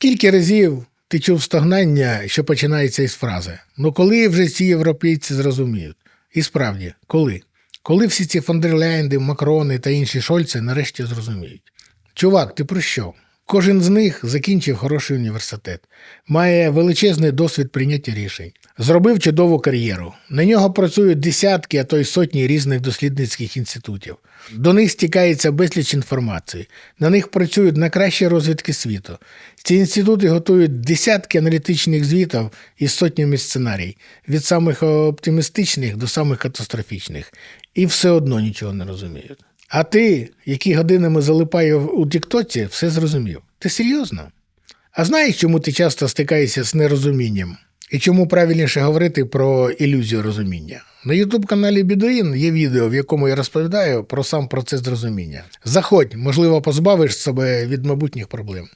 Скільки разів ти чув стогнання, що починається із фрази? Ну коли вже ці європейці зрозуміють? І справді, коли? Коли всі ці Фондерлянди, Макрони та інші Шольци нарешті зрозуміють? Чувак, ти про що? Кожен з них закінчив хороший університет, має величезний досвід прийняття рішень, зробив чудову кар'єру. На нього працюють десятки, а то й сотні різних дослідницьких інститутів. До них стікається безліч інформації. На них працюють найкращі розвідки світу. Ці інститути готують десятки аналітичних звітів із сотнями сценарій, від самих оптимістичних до самих катастрофічних, і все одно нічого не розуміють. А ти, який годинами залипає у Тіктоці, все зрозумів. Ти серйозно? А знаєш, чому ти часто стикаєшся з нерозумінням? І чому правильніше говорити про ілюзію розуміння? На Ютуб-каналі Бідуїн є відео, в якому я розповідаю про сам процес розуміння. Заходь, можливо, позбавиш себе від майбутніх проблем.